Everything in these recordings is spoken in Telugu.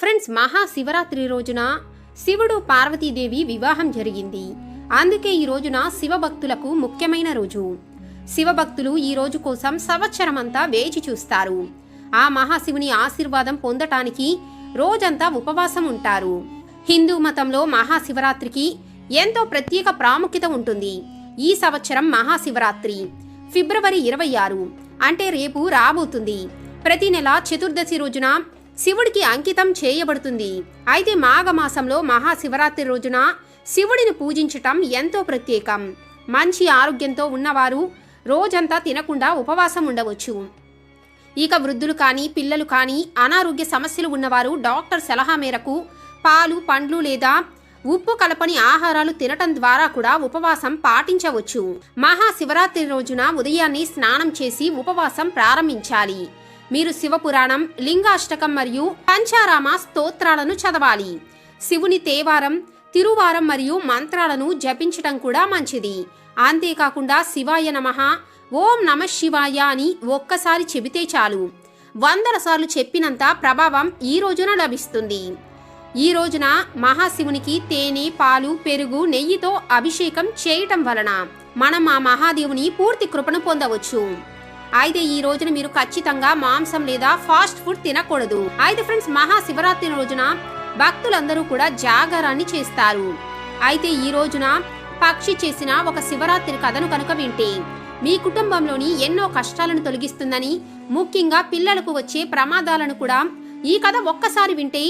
ఫ్రెండ్స్ మహాశివరాత్రి రోజున శివుడు పార్వతీదేవి వివాహం జరిగింది. అందుకే ఈ రోజున శివభక్తులకు ముఖ్యమైన రోజు. శివభక్తులు ఈ రోజు కోసం సంవత్సరమంతా వేచి చూస్తారు. ఆ మహాశివుని ఆశీర్వాదం పొందటానికి రోజంతా ఉపవాసం ఉంటారు. హిందూ మతంలో మహాశివరాత్రికి ఎంతో ప్రత్యేక ప్రాముఖ్యత ఉంటుంది. ఈ సంవత్సరం మహాశివరాత్రి. ఫిబ్రవరి ఇరవై ఆరు. అంటే రేపు రాబోతుంది. ప్రతి నెల చతుర్దశి రోజున శివుడికి అంకితం చేయబడుతుంది. అయితే మాఘమాసంలో మహాశివరాత్రి రోజున శివుడిని పూజించటం ఎంతో ప్రత్యేకం. మంచి ఆరోగ్యంతో ఉన్నవారు రోజంతా తినకుండా ఉపవాసం ఉండవచ్చు. ఇక వృద్ధులు కానీ పిల్లలు కానీ అనారోగ్య సమస్యలు ఉన్నవారు డాక్టర్ సలహా మేరకు పాలు పండ్లు లేదా ఉప్పు కలపని ఆహారాలు తినటం ద్వారా కూడా ఉపవాసం పాటించవచ్చు. మహాశివరాత్రి రోజున ఉదయాన్నే స్నానం చేసి ఉపవాసం ప్రారంభించాలి. మీరు శివపురాణం లింగాష్టకం మరియు పంచారామ స్తోత్రాలను చదవాలి. శివుని తేవారం తిరువారం మరియు మంత్రాలను జపించటం కూడా మంచిది. అంతేకాకుండా శివాయ నమః ఓం నమ శివాయ అని ఒక్కసారి చెబితే చాలు. వందల సార్లు చెప్పినంత ప్రభావం ఈ రోజున లభిస్తుంది. ఈ రోజున మహాశివునికి తేనె పాలు పెరుగు నెయ్యితో అభిషేకం చేయటం వలన మనం ఆ మహాదేవుని పూర్తి కృపను పొందవచ్చు. అయితే ఈ రోజున మీరు ఖచ్చితంగా మాంసం లేదా ఫాస్ట్ ఫుడ్ తినకూడదు. అయితే ఫ్రెండ్స్ మహాశివరాత్రి రోజున భక్తులందరూ కూడా జాగరాన్ని చేస్తారు. అయితే ఈ రోజున పక్షి చేసిన ఒక శివరాత్రి కథను కనుక వింటే మీ కుటుంబంలోని ఎన్నో కష్టాలను తొలగిస్తుందని ముఖ్యంగా పిల్లలకు వచ్చే ప్రమాదాలను కూడా ఈ కథ ఒక్కసారి వింటే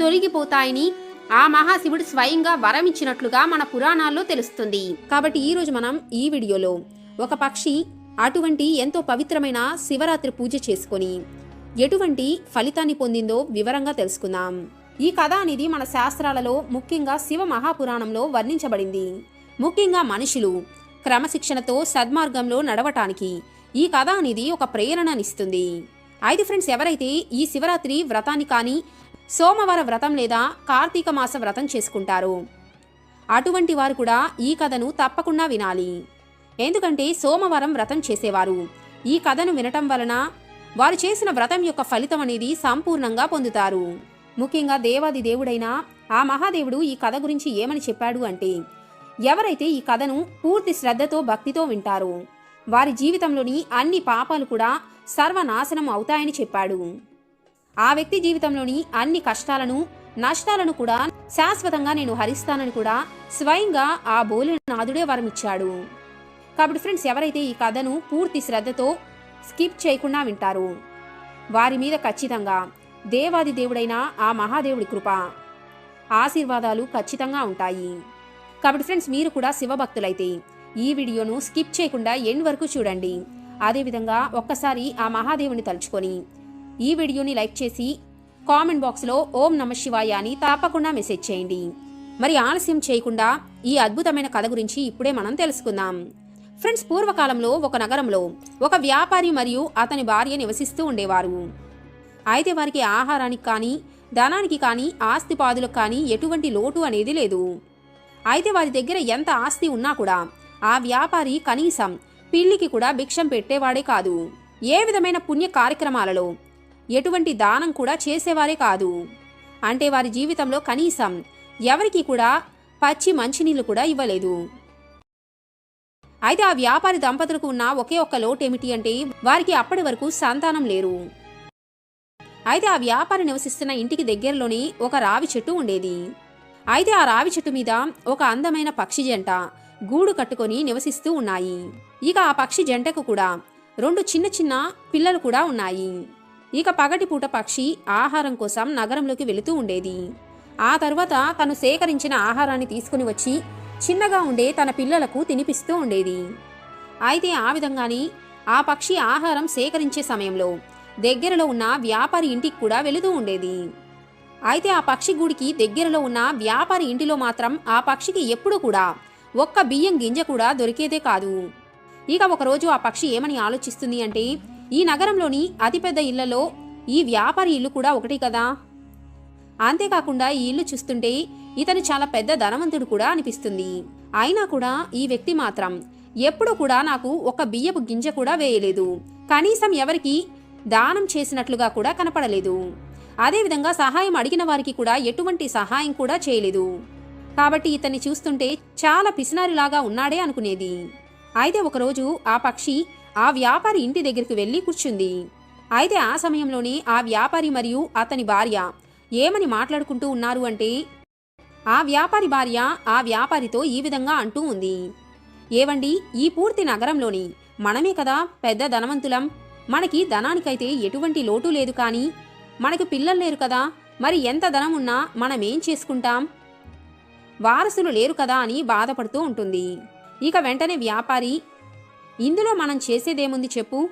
తొలగిపోతాయని ఆ మహాశివుడు స్వయంగా వరమిచ్చినట్లుగా మన పురాణాల్లో తెలుస్తుంది. కాబట్టి ఈరోజు మనం ఈ వీడియోలో ఒక పక్షి అటువంటి ఎంతో పవిత్రమైన శివరాత్రి పూజ చేసుకొని ఎటువంటి ఫలితాన్ని పొందిందో వివరంగా తెలుసుకుందాం. ఈ కథ అనేది మన శాస్త్రాలలో ముఖ్యంగా శివ మహాపురాణంలో వర్ణించబడింది. ముఖ్యంగా మనుషులు క్రమశిక్షణతో సద్మార్గంలో నడవటానికి ఈ కథ అనేది ఒక ప్రేరణనిస్తుంది అయితే ఫ్రెండ్స్ ఎవరైతే ఈ శివరాత్రి వ్రతాన్ని కానీ సోమవార వ్రతం లేదా కార్తీక మాస వ్రతం చేసుకుంటారో అటువంటి వారు కూడా ఈ కథను తప్పకుండా వినాలి. ఎందుకంటే సోమవారం వ్రతం చేసేవారు. ఈ కథను వినటం వలన వారు చేసిన వ్రతం యొక్క ఫలితం అనేది సంపూర్ణంగా పొందుతారు. ముఖ్యంగా దేవాది దేవుడైన ఆ మహాదేవుడు ఈ కథ గురించి ఏమని చెప్పాడు అంటే ఎవరైతే ఈ కథను పూర్తి శ్రద్ధతో భక్తితో వింటారో వారి జీవితంలోని అన్ని పాపాలు కూడా సర్వనాశనం అవుతాయని చెప్పాడు. ఆ వ్యక్తి జీవితంలోని అన్ని కష్టాలను నష్టాలను కూడా శాశ్వతంగా నేను హరిస్తానని కూడా స్వయంగా ఆ బోలినాథుడే వరమిచ్చాడు. కాబట్టి ఫ్రెండ్స్ ఎవరైతే ఈ కథను పూర్తి శ్రద్ధతో స్కిప్ చేయకుండా వింటారు వారి మీద ఖచ్చితంగా దేవాది దేవుడైన ఆ మహాదేవుడి కృప ఆశీర్వాదాలు ఖచ్చితంగా ఉంటాయి. కాబట్టి ఫ్రెండ్స్ మీరు కూడా శివభక్తులైతే ఈ వీడియోను స్కిప్ చేయకుండా ఎండ్ వరకు చూడండి. అదేవిధంగా ఒక్కసారి ఆ మహాదేవుని తలుచుకొని ఈ వీడియోని లైక్ చేసి కామెంట్ బాక్స్లో ఓం నమ శివాయ అని తప్పకుండా మెసేజ్ చేయండి. మరి ఆలస్యం చేయకుండా ఈ అద్భుతమైన కథ గురించి ఇప్పుడే మనం తెలుసుకుందాం. ఫ్రెండ్స్ పూర్వకాలంలో ఒక నగరంలో ఒక వ్యాపారి మరియు అతని భార్య నివసిస్తూ ఉండేవారు. అయితే వారికి ఆహారానికి కానీ ధనానికి కానీ ఆస్తిపాదులకు కానీ ఎటువంటి లోటు అనేది లేదు. అయితే వారి దగ్గర ఎంత ఆస్తి ఉన్నా కూడా ఆ వ్యాపారి కనీసం పిల్లికి కూడా భిక్షం పెట్టేవాడే కాదు. ఏ విధమైన పుణ్య కార్యక్రమాలలో ఎటువంటి దానం కూడా చేసేవారే కాదు. అంటే వారి జీవితంలో కనీసం ఎవరికి కూడా పచ్చి మంచినీళ్ళు కూడా ఇవ్వలేదు. అయితే ఆ వ్యాపారి దంపతులకు ఉన్న ఒకే ఒక్క లోటు ఏమిటి అంటే వారికి అప్పటి వరకు సంతానం లేరు. అయితే ఆ వ్యాపారి నివసిస్తున్న ఇంటికి దగ్గరలోని ఒక రావి చెట్టు ఉండేది. అయితే ఆ రావి చెట్టు మీద ఒక అందమైన పక్షి జంట గూడు కట్టుకొని నివసిస్తూ ఉన్నాయి. ఇక ఆ పక్షి జంటకు కూడా రెండు చిన్న చిన్న పిల్లలు కూడా ఉన్నాయి. ఇక పగటిపూట పక్షి ఆహారం కోసం నగరంలోకి వెళుతూ ఉండేది. ఆ తర్వాత తను సేకరించిన ఆహారాన్ని తీసుకుని వచ్చి చిన్నగా ఉండే తన పిల్లలకు తినిపిస్తూ ఉండేది. అయితే ఆ విధంగానే ఆ పక్షి ఆహారం సేకరించే సమయంలో దగ్గరలో ఉన్న వ్యాపారి ఇంటికి కూడా వెళుతూ ఉండేది. అయితే ఆ పక్షి గూడికి దగ్గరలో ఉన్న వ్యాపారి ఇంటిలో మాత్రం ఆ పక్షికి ఎప్పుడూ కూడా ఒక్క బియ్యం గింజ కూడా దొరికేదే కాదు. ఇక ఒకరోజు ఆ పక్షి ఏమని ఆలోచిస్తుంది అంటే ఈ నగరంలోని అతిపెద్ద ఇళ్ళలో ఈ వ్యాపారి ఇల్లు కూడా ఒకటి కదా? అంతేకాకుండా ఈ ఇల్లు చూస్తుంటే ఇతను చాలా పెద్ద ధనవంతుడు కూడా అనిపిస్తుంది. అయినా కూడా ఈ వ్యక్తి మాత్రం ఎప్పుడూ కూడా నాకు ఒక బియ్యపు గింజ కూడా వేయలేదు. కనీసం ఎవరికి దానం చేసినట్లుగా కూడా కనపడలేదు. అదేవిధంగా సహాయం అడిగిన వారికి కూడా ఎటువంటి సహాయం కూడా చేయలేదు. కాబట్టి ఇతన్ని చూస్తుంటే చాలా పిసినారిలాగా ఉన్నాడే అనుకునేది. అయితే ఒకరోజు ఆ పక్షి ఆ వ్యాపారి ఇంటి దగ్గరికి వెళ్ళి కూర్చుంది. అయితే ఆ సమయంలోనే ఆ వ్యాపారి మరియు అతని భార్య ఏమని మాట్లాడుకుంటూ ఉన్నారు అంటే ఆ వ్యాపారి భార్య ఆ వ్యాపారితో ఈ విధంగా అంటూ ఉంది. ఏవండి ఈ పూర్తి నగరంలోని మనమే కదా పెద్ద ధనవంతులం. మనకి ధనానికైతే ఎటువంటి లోటు లేదు కానీ మనకు పిల్లలు లేరు కదా మరి ఎంత ధనం ఉన్నా మనమేం చేసుకుంటాం? వారసులు లేరు కదా అని బాధపడుతూ ఉంటుంది. ఇక వెంటనే వ్యాపారి ఇందులో మనం చేసేదేముంది చెప్పు?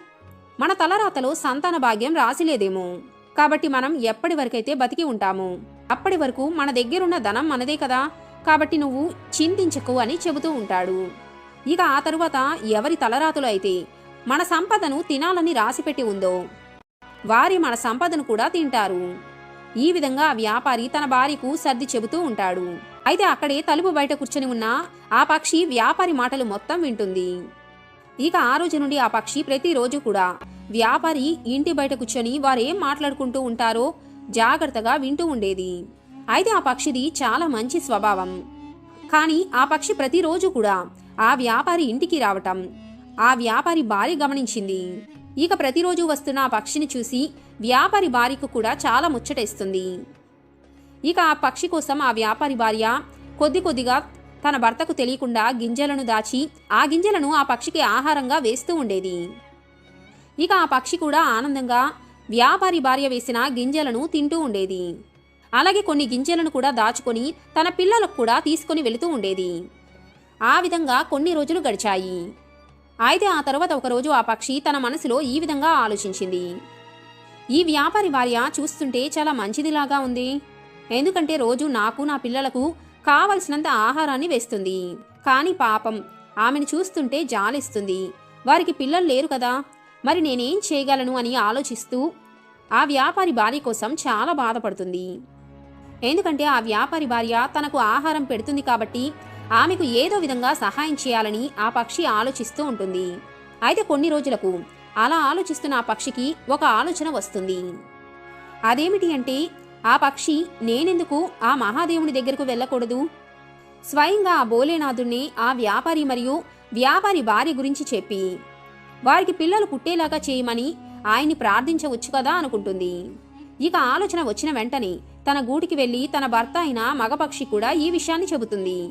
మన తలరాతలో సంతాన భాగ్యం రాసిలేదేమో. కాబట్టి మనం ఎప్పటి వరకైతే బతికి ఉంటాము. అప్పటి వరకు మన దగ్గరున్న ధనం మనదే కదా. కాబట్టి నువ్వు చింతించకు అని చెబుతూ ఉంటాడు. ఇక ఆ తరువాత ఎవరి తలరాతులు అయితే మన సంపదను తినాలని రాసిపెట్టి ఉందో వారి మన సంపదను కూడా తింటారు. ఈ విధంగా ఆ వ్యాపారి తన భార్యకు సర్ది చెబుతూ ఉంటాడు. అయితే అక్కడే తలుపు బయట కూర్చొని ఉన్న ఆ పక్షి వ్యాపారి మాటలు మొత్తం వింటుంది. ఇక ఆ రోజు నుండి ఆ పక్షి ప్రతిరోజు కూడా వ్యాపారి ఇంటి బయట కూర్చొని వారేం మాట్లాడుకుంటూ ఉంటారో జాగ్రత్తగా వింటూ ఉండేది. అయితే ఆ పక్షిది చాలా మంచి స్వభావం. కానీ ఆ పక్షి ప్రతిరోజు కూడా ఆ వ్యాపారి ఇంటికి రావటం ఆ వ్యాపారి భార్య గమనించింది. ఇక ప్రతిరోజు వస్తున్న ఆ పక్షిని చూసి వ్యాపారి భార్యకు కూడా చాలా ముచ్చటేస్తుంది. ఇక ఆ పక్షి కోసం ఆ వ్యాపారి భార్య కొద్ది కొద్దిగా తన భర్తకు తెలియకుండా గింజలను దాచి ఆ గింజలను ఆ పక్షికి ఆహారంగా వేస్తూ ఉండేది. ఇక ఆ పక్షి కూడా ఆనందంగా వ్యాపారి భార్య వేసిన గింజలను తింటూ ఉండేది. అలాగే కొన్ని గింజలను కూడా దాచుకొని తన పిల్లలకు కూడా తీసుకొని వెళుతూ ఉండేది. ఆ విధంగా కొన్ని రోజులు గడిచాయి. అయితే ఆ తర్వాత ఒకరోజు ఆ పక్షి తన మనసులో ఈ విధంగా ఆలోచించింది. ఈ వ్యాపారి భార్య చూస్తుంటే చాలా మంచిదిలాగా ఉంది. ఎందుకంటే రోజు నాకు నా పిల్లలకు కావలసినంత ఆహారాన్ని వేస్తుంది. కానీ పాపం ఆమెను చూస్తుంటే జాలిస్తుంది. వారికి పిల్లలు లేరు కదా. మరి నేనేం చేయగలను అని ఆలోచిస్తూ ఆ వ్యాపారి భార్య కోసం చాలా బాధపడుతుంది. ఎందుకంటే ఆ వ్యాపారి భార్య తనకు ఆహారం పెడుతుంది కాబట్టి ఆమెకు ఏదో విధంగా సహాయం చేయాలని ఆ పక్షి ఆలోచిస్తూ ఉంటుంది. అయితే కొన్ని రోజులకు అలా ఆలోచిస్తున్న ఆ పక్షికి ఒక ఆలోచన వస్తుంది. అదేమిటి అంటే ఆ పక్షి నేనెందుకు ఆ మహాదేవుని దగ్గరకు వెళ్ళకూడదు? స్వయంగా ఆ బోలేనాథుణ్ణి ఆ వ్యాపారి మరియు వ్యాపారి భార్య గురించి చెప్పి వారికి పిల్లలు పుట్టేలాగా చేయమని ఆయన్ని ప్రార్థించవచ్చు కదా అనుకుంటుంది. ఇక ఆలోచన వచ్చిన వెంటనే తన గూటికి వెళ్ళి తన భర్త అయిన మగపక్షి కూడా ఈ విషయాన్ని చెబుతుంది.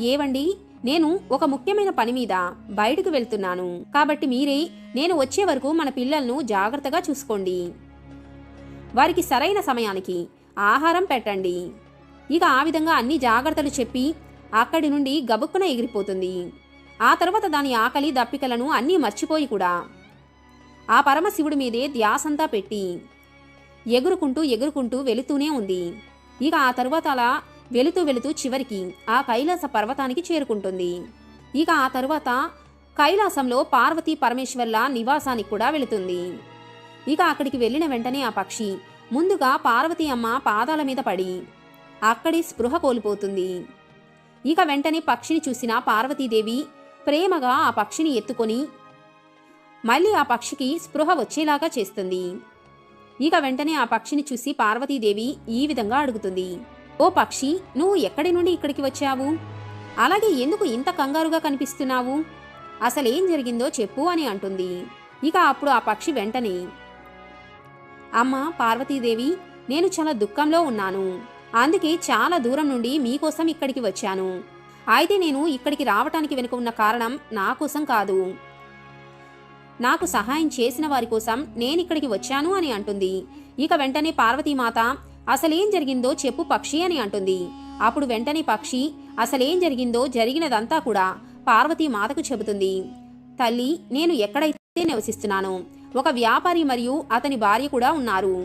ఏవండి నేను ఒక ముఖ్యమైన పని మీద బయటకు వెళ్తున్నాను. కాబట్టి మీరే నేను వచ్చే వరకు మన పిల్లలను జాగ్రత్తగా చూసుకోండి. వారికి సరైన సమయానికి ఆహారం పెట్టండి. ఇక ఆ విధంగా అన్ని జాగ్రత్తలు చెప్పి అక్కడి నుండి గబుక్కున ఎగిరిపోతుంది. ఆ తర్వాత దాని ఆకలి దప్పికలను అన్నీ మర్చిపోయి కూడా ఆ పరమశివుడి మీదే ధ్యాసంతా పెట్టి ఎగురుకుంటూ ఎగురుకుంటూ వెళుతూనే ఉంది. ఇక ఆ తరువాత అలా వెళుతూ వెళుతూ చివరికి ఆ కైలాస పర్వతానికి చేరుకుంటుంది. ఇక ఆ తరువాత కైలాసంలో పార్వతీ పరమేశ్వర్ల నివాసానికి కూడా వెళుతుంది. ఇక అక్కడికి వెళ్ళిన వెంటనే ఆ పక్షి ముందుగా పార్వతీ అమ్మ పాదాల మీద పడి అక్కడే స్పృహ కోల్పోతుంది. ఇక వెంటనే పక్షిని చూసిన పార్వతీదేవి ప్రేమగా ఆ పక్షిని ఎత్తుకొని మళ్ళీ ఆ పక్షికి స్పృహ వచ్చేలాగా చేస్తుంది. ఇక వెంటనే ఆ పక్షిని చూసి పార్వతీదేవి ఈ విధంగా అడుగుతుంది. ఓ పక్షి నువ్వు ఎక్కడి నుండి ఇక్కడికి వచ్చావు? అలాగే ఎందుకు ఇంత కంగారుగా కనిపిస్తున్నావు? అసలేం జరిగిందో చెప్పు అని అంటుంది. ఇక అప్పుడు ఆ పక్షి వెంటనే అమ్మ పార్వతీదేవి నేను చాలా దుఃఖంలో ఉన్నాను. అందుకే చాలా దూరం నుండి మీకోసం ఇక్కడికి వచ్చాను. అయితే నేను ఇక్కడికి రావటానికి వెనుక ఉన్న కారణం నా కోసం కాదు. నాకు సహాయం చేసిన వారి కోసం నేను ఇక్కడికి వచ్చాను అని అంటుంది. ఇక వెంటనే పార్వతీమాత అసలేం జరిగిందో చెప్పు పక్షి అని అంటుంది. అప్పుడు వెంటనే పక్షి అసలేం జరిగిందో జరిగినదంతా కూడా పార్వతీమాతకు చెబుతుంది. తల్లి నేను ఎక్కడైతే నివసిస్తున్నానో ఒక వ్యాపారి మరియు అతని భార్య కూడా ఉన్నారు.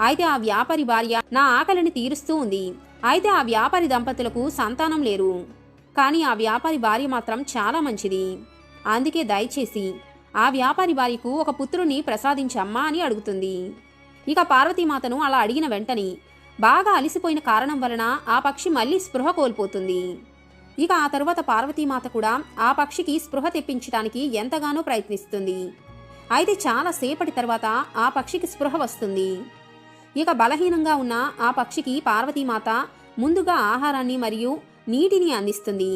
అయితే ఆ వ్యాపారి భార్య నా ఆకలిని తీరుస్తూ ఉంది. అయితే ఆ వ్యాపారి దంపతులకు సంతానం లేరు. కానీ ఆ వ్యాపారి భార్య మాత్రం చాలా మంచిది. అందుకే దయచేసి ఆ వ్యాపారి భార్యకు ఒక పుత్రుని ప్రసాదించమ్మా అని అడుగుతుంది. ఇక పార్వతీమాతను అలా అడిగిన వెంటనే బాగా అలిసిపోయిన కారణం వలన ఆ పక్షి మళ్ళీ స్పృహ కోల్పోతుంది. ఇక ఆ తరువాత పార్వతీమాత కూడా ఆ పక్షికి స్పృహ తెప్పించడానికి ఎంతగానో ప్రయత్నిస్తుంది. అయితే చాలా సేపటి తర్వాత ఆ పక్షికి స్పృహ వస్తుంది. ఇక బలహీనంగా ఉన్న ఆ పక్షికి పార్వతీమాత ముందుగా ఆహారాన్ని మరియు నీటిని అందిస్తుంది.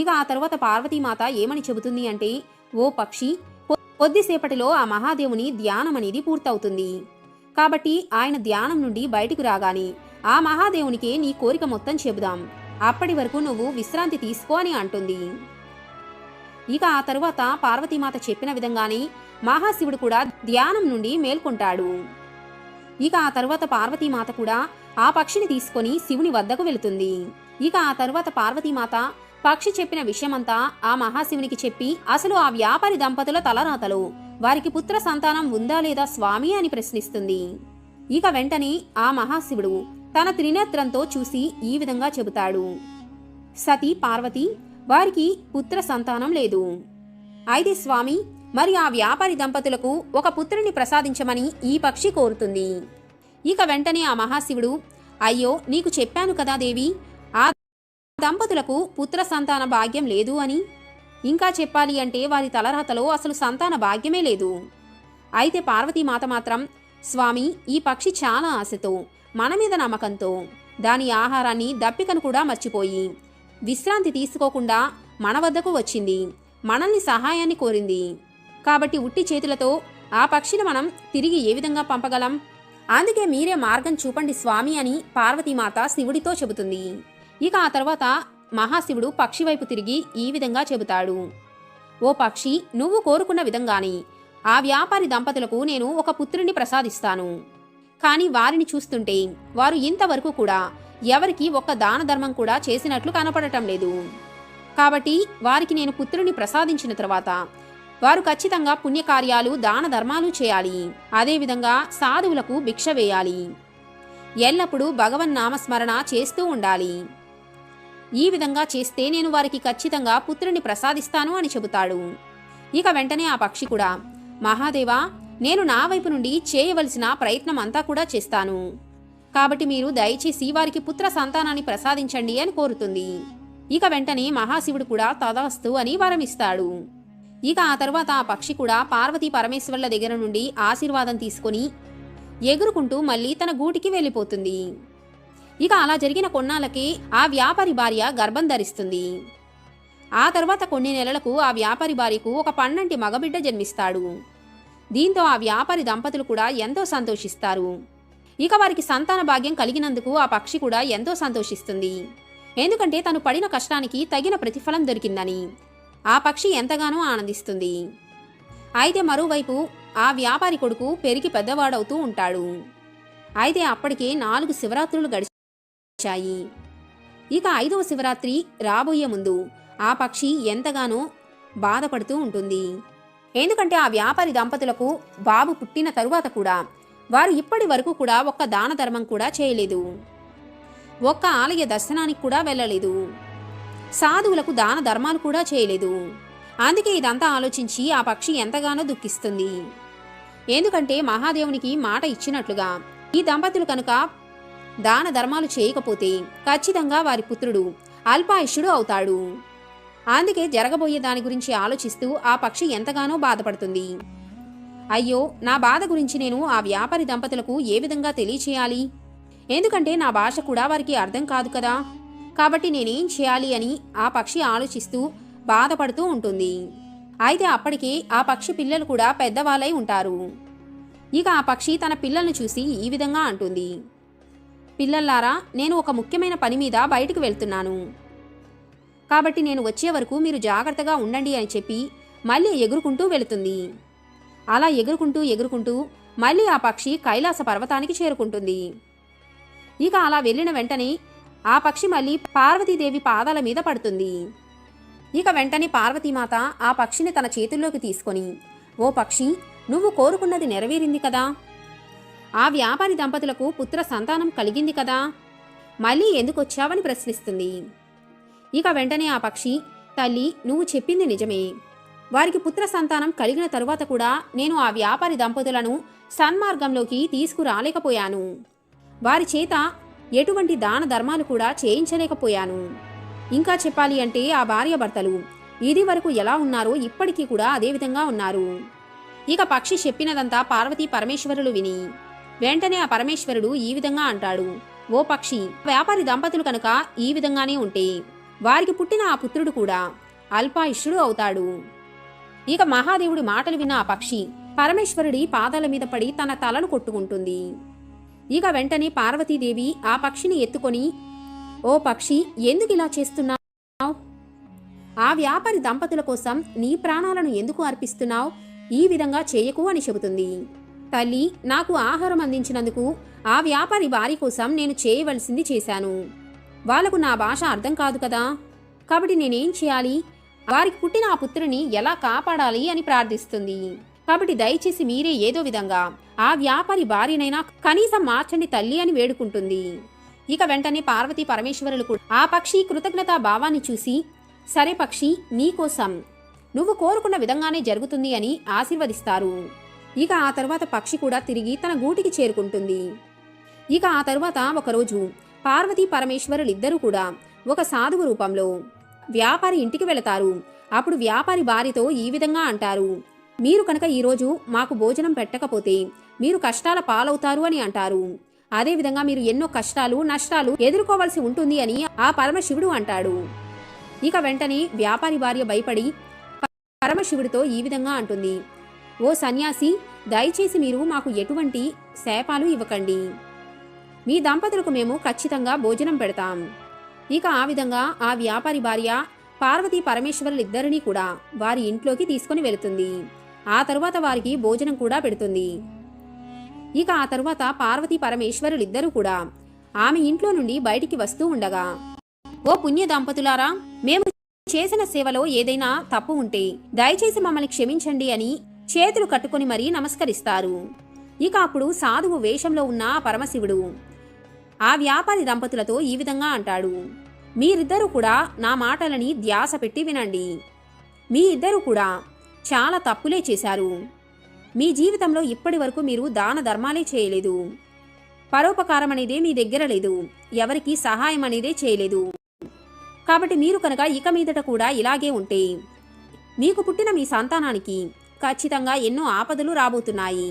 ఇక ఆ తర్వాత పార్వతీమాత ఏమని చెబుతుంది అంటే ఓ పక్షి కొద్దిసేపటిలో ఆ మహాదేవుని ధ్యానం అనేది పూర్తవుతుంది. కాబట్టి ఆయన ధ్యానం నుండి బయటకు రాగానే ఆ మహాదేవునికి నీ కోరిక మొత్తం చెబుదాం. అప్పటి వరకు నువ్వు విశ్రాంతి తీసుకో అని అంటుంది. ఇక ఆ తరువాత పార్వతీమాత చెప్పిన విధంగానే మహాశివుడు కూడా ధ్యానం నుండి మేల్కొంటాడు. ఇక ఆ తరువాత పార్వతీమాత కూడా ఆ పక్షిని తీసుకొని శివుని వద్దకు వెళుతుంది. ఇక ఆ తరువాత పార్వతీమాత పక్షి చెప్పిన విషయమంతా ఆ మహాశివునికి చెప్పి అసలు ఆ వ్యాపారి దంపతుల తలరాతలు. వారికి పుత్ర సంతానం ఉందా లేదా స్వామి అని ప్రశ్నిస్తుంది. ఇక వెంటనే ఆ మహాశివుడు తన త్రినేత్రంతో చూసి ఈ విధంగా చెబుతాడు. సతీ పార్వతి వారికి పుత్ర సంతానం లేదు. అయితే స్వామి మరి ఆ వ్యాపారి దంపతులకు ఒక పుత్రుని ప్రసాదించమని ఈ పక్షి కోరుతుంది. ఇక వెంటనే ఆ మహాశివుడు అయ్యో నీకు చెప్పాను కదా దేవి దంపతులకు పుత్ర సంతాన భాగ్యం లేదు అని? ఇంకా చెప్పాలి అంటే వారి తలరాతలో అసలు సంతాన భాగ్యమే లేదు. అయితే పార్వతీమాత మాత్రం స్వామి ఈ పక్షి చాలా ఆశతో మన మీద నమ్మకంతో దాని ఆహారాన్ని దప్పికను కూడా మర్చిపోయి విశ్రాంతి తీసుకోకుండా మన వద్దకు వచ్చింది మనల్ని సహాయాన్ని కోరింది. కాబట్టి ఉట్టి చేతులతో ఆ పక్షిని మనం తిరిగి ఏ విధంగా పంపగలం? అందుకే మీరే మార్గం చూపండి స్వామి అని పార్వతీమాత శివుడితో చెబుతుంది. ఇక ఆ తర్వాత మహాశివుడు పక్షి వైపు తిరిగి ఈ విధంగా చెబుతాడు. ఓ పక్షి నువ్వు కోరుకున్న విధంగానే ఆ వ్యాపారి దంపతులకు నేను ఒక పుత్రుని ప్రసాదిస్తాను. కానీ వారిని చూస్తుంటే వారు ఇంతవరకు కూడా ఎవరికి ఒక్క దాన ధర్మం కూడా చేసినట్లు కనపడటం లేదు. కాబట్టి వారికి నేను పుత్రుని ప్రసాదించిన తర్వాత వారు ఖచ్చితంగా పుణ్యకార్యాలు దాన ధర్మాలు చేయాలి. అదేవిధంగా సాధువులకు భిక్ష వేయాలి. ఎల్లప్పుడూ భగవన్ నామస్మరణ చేస్తూ ఉండాలి. ఈ విధంగా చేస్తే నేను వారికి ఖచ్చితంగా పుత్రుని ప్రసాదిస్తాను అని చెబుతాడు. ఇక వెంటనే ఆ పక్షి కూడా మహాదేవా నేను నా వైపు నుండి చేయవలసిన ప్రయత్నం అంతా కూడా చేస్తాను. కాబట్టి మీరు దయచేసి వారికి పుత్ర సంతానాన్ని ప్రసాదించండి అని కోరుతుంది. ఇక వెంటనే మహాశివుడు కూడా తదాస్తు అని వరమిస్తాడు. ఇక ఆ తర్వాత ఆ పక్షి కూడా పార్వతీ పరమేశ్వర్ల దగ్గర నుండి ఆశీర్వాదం తీసుకొని ఎగురుకుంటూ మళ్ళీ తన గూటికి వెళ్ళిపోతుంది. ఇక అలా జరిగిన కొన్నాళ్ళకి ఆ వ్యాపారి భార్య గర్భం ధరిస్తుంది. ఆ తర్వాత కొన్ని నెలలకు ఆ వ్యాపారి భార్యకు ఒక పన్నంటి మగబిడ్డ జన్మిస్తాడు. దీంతో ఆ వ్యాపారి దంపతులు కూడా ఎంతో సంతోషిస్తారు. ఇక వారికి సంతాన భాగ్యం కలిగినందుకు ఆ పక్షి కూడా ఎంతో సంతోషిస్తుంది. ఎందుకంటే తను పడిన కష్టానికి తగిన ప్రతిఫలం దొరికిందని ఆ పక్షి ఎంతగానో ఆనందిస్తుంది. అయితే మరోవైపు ఆ వ్యాపారి కొడుకు పెరిగి పెద్దవాడవుతూ ఉంటాడు. అయితే అప్పటికే నాలుగు శివరాత్రులు గడిచి వచ్చాయి. ఇక ఐదవ శివరాత్రి రాబోయే ముందు ఆ పక్షి ఎంతగానో బాధపడుతూ ఉంటుంది. ఎందుకంటే ఆ వ్యాపారి దంపతులకు బాబు పుట్టిన తరువాత కూడా వారు ఇప్పటి వరకు కూడా ఒక్క దాన ధర్మం కూడా చేయలేదు. ఒక్క ఆలయ దర్శనానికి కూడా వెళ్ళలేదు. సాధువులకు దాన ధర్మాలు కూడా చేయలేదు. అందుకే ఇదంతా ఆలోచించి ఆ పక్షి ఎంతగానో దుఃఖిస్తుంది. ఎందుకంటే మహాదేవునికి మాట ఇచ్చినట్లుగా ఈ దంపతులు కనుక దాన ధర్మాలు చేయకపోతే ఖచ్చితంగా వారి పుత్రుడు అల్పాయుష్యుడు అవుతాడు. అందుకే జరగబోయే దాని గురించి ఆలోచిస్తూ ఆ పక్షి ఎంతగానో బాధపడుతుంది. అయ్యో నా బాధ గురించి నేను ఆ వ్యాపారి దంపతులకు ఏ విధంగా తెలియచేయాలి? ఎందుకంటే నా భాష కూడా వారికి అర్థం కాదు కదా. కాబట్టి నేనేం చేయాలి అని ఆ పక్షి ఆలోచిస్తూ బాధపడుతూ ఉంటుంది. అయితే అప్పటికే ఆ పక్షి పిల్లలు కూడా పెద్దవాళ్ళై ఉంటారు. ఇక ఆ పక్షి తన పిల్లల్ని చూసి ఈ విధంగా అంటుంది. పిల్లల్లారా నేను ఒక ముఖ్యమైన పని మీద బయటకు వెళ్తున్నాను. కాబట్టి నేను వచ్చే వరకు మీరు జాగ్రత్తగా ఉండండి అని చెప్పి మళ్ళీ ఎగురుకుంటూ వెళుతుంది. అలా ఎగురుకుంటూ ఎగురుకుంటూ మళ్ళీ ఆ పక్షి కైలాస పర్వతానికి చేరుకుంటుంది. ఇక అలా వెళ్ళిన వెంటనే ఆ పక్షి మళ్ళీ పార్వతీదేవి పాదాల మీద పడుతుంది. ఇక వెంటనే పార్వతీమాత ఆ పక్షిని తన చేతుల్లోకి తీసుకొని ఓ పక్షి నువ్వు కోరుకున్నది నెరవేరింది కదా? ఆ వ్యాపారి దంపతులకు పుత్ర సంతానం కలిగింది కదా. మళ్ళీ ఎందుకు వచ్చావని ప్రశ్నిస్తుంది. ఇక వెంటనే ఆ పక్షి తల్లి నువ్వు చెప్పింది నిజమే. వారికి పుత్ర సంతానం కలిగిన తరువాత కూడా నేను ఆ వ్యాపారి దంపతులను సన్మార్గంలోకి తీసుకురాలేకపోయాను. వారి చేత ఎటువంటి దాన ధర్మాలు కూడా చేయించలేకపోయాను. ఇంకా చెప్పాలి అంటే ఆ భార్యాభర్తలు ఇది వరకు ఎలా ఉన్నారో ఇప్పటికీ కూడా అదే విధంగా ఉన్నారు. ఇక పక్షి చెప్పినదంతా పార్వతీ పరమేశ్వరులు విని వెంటనే ఆ పరమేశ్వరుడు ఈ విధంగా అంటాడు ఓ పక్షి వ్యాపారి దంపతులు కనుక ఈ విధంగానే ఉంటే వారికి పుట్టిన ఆ పుత్రుడు కూడా అల్పాయుష్యుడు అవుతాడు. ఇక మహాదేవుడి మాటలు విన్న ఆ పక్షి పరమేశ్వరుడి పాదాల మీద పడి తన తలను కొట్టుకుంటుంది. ఇక వెంటనే పార్వతీదేవి ఆ పక్షిని ఎత్తుకొని ఓ పక్షి ఎందుకు ఇలా చేస్తున్నావు? ఆ వ్యాపారి దంపతుల కోసం నీ ప్రాణాలను ఎందుకు అర్పిస్తున్నావు? ఈ విధంగా చేయకు అని చెబుతుంది. తల్లి నాకు ఆహారం అందించినందుకు ఆ వ్యాపారి భార్య కోసం నేను చేయవలసింది చేశాను. వాళ్ళకు నా భాష అర్థం కాదు కదా. కాబట్టి నేనేం చేయాలి? వారికి పుట్టిన ఆ పుత్రుని ఎలా కాపాడాలి అని ప్రార్థిస్తుంది. కాబట్టి దయచేసి మీరే ఏదో విధంగా ఆ వ్యాపారి భార్యనైనా కనీసం మార్చండి తల్లి అని వేడుకుంటుంది. ఇక వెంటనే పార్వతి పరమేశ్వరులు కూడా ఆ పక్షి కృతజ్ఞతా భావాన్ని చూసి సరే పక్షి నీకోసం నువ్వు కోరుకున్న విధంగానే జరుగుతుంది అని ఆశీర్వదిస్తారు. ఇక ఆ తర్వాత పక్షి కూడా తిరిగి తన గూటికి చేరుకుంటుంది. ఇక ఆ తర్వాత ఒకరోజు పార్వతీ పరమేశ్వరులిద్దరూ కూడా ఒక సాధువు రూపంలో వ్యాపారి ఇంటికి వెళతారు. అప్పుడు వ్యాపారి భార్యతో ఈ విధంగా అంటారు. మీరు కనుక ఈరోజు మాకు భోజనం పెట్టకపోతే మీరు కష్టాల పాలవుతారు అని అంటారు. అదేవిధంగా మీరు ఎన్నో కష్టాలు నష్టాలు ఎదుర్కోవలసి ఉంటుంది అని ఆ పరమశివుడు అంటాడు. ఇక వెంటనే వ్యాపారి భార్య భయపడి పరమశివుడితో ఈ విధంగా అంటుంది. ఓ సన్యాసి దయచేసి మీరు మాకు ఎటువంటి శాపాలు ఇవ్వకండి. మీ దంపతులకు మేము ఖచ్చితంగా భోజనం పెడతాం. ఇక ఆ విధంగా ఆ వ్యాపారి భార్య పార్వతీ పరమేశ్వరులిద్దరినీ కూడా వారి ఇంట్లోకి తీసుకుని వెళుతుంది. ఆ తరువాత వారికి భోజనం కూడా పెడుతుంది. ఇక ఆ తరువాత పార్వతీ పరమేశ్వరులిద్దరూ కూడా ఆమె ఇంట్లో నుండి బయటికి వస్తూ ఉండగా ఓ పుణ్య దంపతులారా మేము చేసిన సేవలో ఏదైనా తప్పు ఉంటే దయచేసి మమ్మల్ని క్షమించండి అని చేతులు కట్టుకొని మరీ నమస్కరిస్తారు. ఇక అప్పుడు సాధువు వేషంలో ఉన్న పరమశివుడు ఆ వ్యాపారి దంపతులతో ఈ విధంగా అంటాడు మీరిద్దరూ కూడా నా మాటలని ధ్యాస పెట్టి వినండి. మీ ఇద్దరు కూడా చాలా తప్పులే చేశారు. మీ జీవితంలో ఇప్పటి వరకు మీరు దాన ధర్మాలే చేయలేదు. పరోపకారం అనేదే మీ దగ్గర లేదు. ఎవరికి సహాయం అనేదే చేయలేదు. కాబట్టి మీరు కనుక ఇక మీదట కూడా ఇలాగే ఉంటే మీకు పుట్టిన మీ సంతానానికి ఖచ్చితంగా ఎన్నో ఆపదలు రాబోతున్నాయి.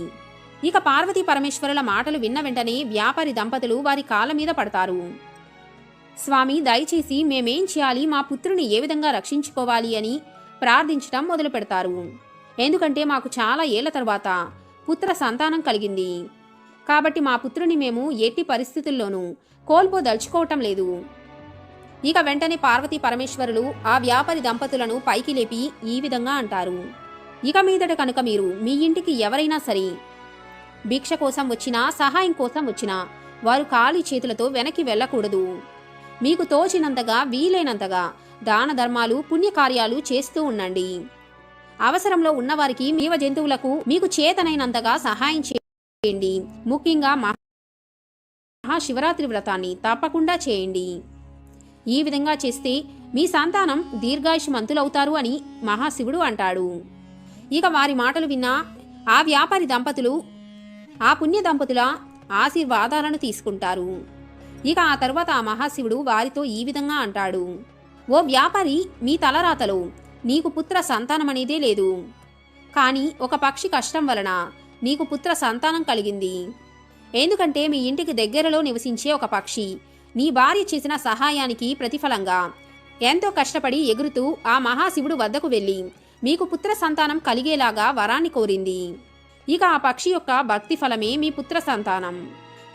ఇక పార్వతీ పరమేశ్వరుల మాటలు విన్న వెంటనే వ్యాపారి దంపతులు వారి కాళ్ళ మీద పడతారు. స్వామి దయచేసి మేమేం చేయాలి? మా పుత్రుని ఏ విధంగా రక్షించుకోవాలి అని ప్రార్థించటం మొదలు పెడతారు. ఎందుకంటే మాకు చాలా ఏళ్ళ తర్వాత పుత్ర సంతానం కలిగింది. కాబట్టి మా పుత్రుని మేము ఎట్టి పరిస్థితుల్లోనూ కోల్పోదలుచుకోవటం లేదు. ఇక వెంటనే పార్వతీ పరమేశ్వరులు ఆ వ్యాపారి దంపతులను పైకి లేపి ఈ విధంగా అంటారు. ఇక మీదట కనుక మీరు మీ ఇంటికి ఎవరైనా సరే భిక్ష కోసం వచ్చినా సహాయం కోసం వచ్చినా వారు ఖాళీ చేతులతో వెనక్కి వెళ్ళకూడదు. మీకు తోచినంతగా వీలైనంతగా దాన ధర్మాలు పుణ్యకార్యాలు చేస్తూ ఉండండి. అవసరంలో ఉన్నవారికి మీవ జంతువులకు మీకు చేతనైనంతగా సహాయం చేయండి. ముఖ్యంగా మహాశివరాత్రి వ్రతాన్ని తప్పకుండా చేయండి. ఈ విధంగా చేస్తే మీ సంతానం దీర్ఘాయుషమంతులవుతారు అని మహాశివుడు అంటాడు. ఇక వారి మాటలు విన్న ఆ వ్యాపారి దంపతులు ఆ పుణ్య దంపతుల ఆశీర్వాదాలను తీసుకుంటారు. ఇక ఆ తర్వాత ఆ మహాశివుడు వారితో ఈ విధంగా అంటాడు. ఓ వ్యాపారి మీ తలరాతలో నీకు పుత్ర సంతానం అనేదే లేదు. కానీ ఒక పక్షి కష్టం వలన నీకు పుత్ర సంతానం కలిగింది. ఎందుకంటే మీ ఇంటికి దగ్గరలో నివసించే ఒక పక్షి నీ భార్య చేసిన సహాయానికి ప్రతిఫలంగా ఎంతో కష్టపడి ఎగురుతూ ఆ మహాశివుడు వద్దకు వెళ్ళి మీకు పుత్ర సంతానం కలిగేలాగా వరాన్ని కోరింది. ఇక ఆ పక్షి యొక్క భక్తి ఫలమే మీ పుత్ర సంతానం.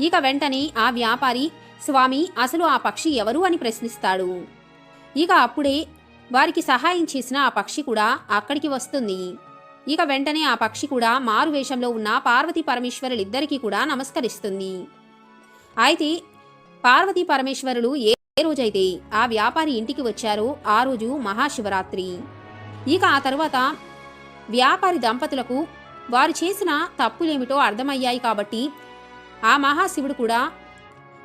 ఇక వెంటనే ఆ వ్యాపారి స్వామి అసలు ఆ పక్షి ఎవరు? అని ప్రశ్నిస్తాడు. ఇక అప్పుడే వారికి సహాయం చేసిన ఆ పక్షి కూడా అక్కడికి వస్తుంది. ఇక వెంటనే ఆ పక్షి కూడా మారు వేషంలో ఉన్న పార్వతీ పరమేశ్వరులిద్దరికీ కూడా నమస్కరిస్తుంది. అయితే పార్వతీ పరమేశ్వరులు ఏ రోజైతే ఆ వ్యాపారి ఇంటికి వచ్చారో ఆ రోజు మహాశివరాత్రి. ఇక ఆ తర్వాత వ్యాపారి దంపతులకు వారు చేసిన తప్పులేమిటో అర్థమయ్యాయి కాబట్టి ఆ మహాశివుడు కూడా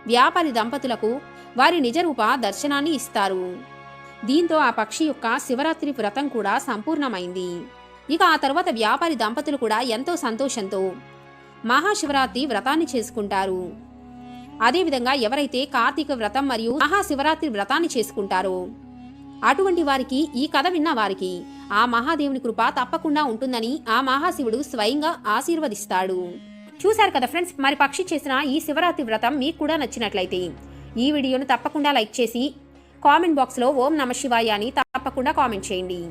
వ్యాపారి దంపతులకు వారి నిజరూప దర్శనాన్ని ఇస్తారు. దీంతో ఆ పక్షి యొక్క శివరాత్రి వ్రతం కూడా సంపూర్ణమైంది. ఇక ఆ తర్వాత వ్యాపారి దంపతులు కూడా ఎంతో సంతోషంతో మహాశివరాత్రి వ్రతాన్ని చేసుకుంటారు. అదేవిధంగా ఎవరైతే కార్తీక వ్రతం మరియు మహాశివరాత్రి వ్రతాన్ని చేసుకుంటారో అటువంటి వారికి ఈ కథ విన్న వారికి ఆ మహాదేవుని కృప తప్పకుండా ఉంటుందని ఆ మహాశివుడు స్వయంగా ఆశీర్వదిస్తాడు. చూశారు కదా ఫ్రెండ్స్ మరి పక్షి చేసిన ఈ శివరాత్రి వ్రతం మీకు కూడా నచ్చినట్లయితే ఈ వీడియోను తప్పకుండా లైక్ చేసి కామెంట్ బాక్స్లో ఓం నమ శివాయ అని తప్పకుండా కామెంట్ చేయండి.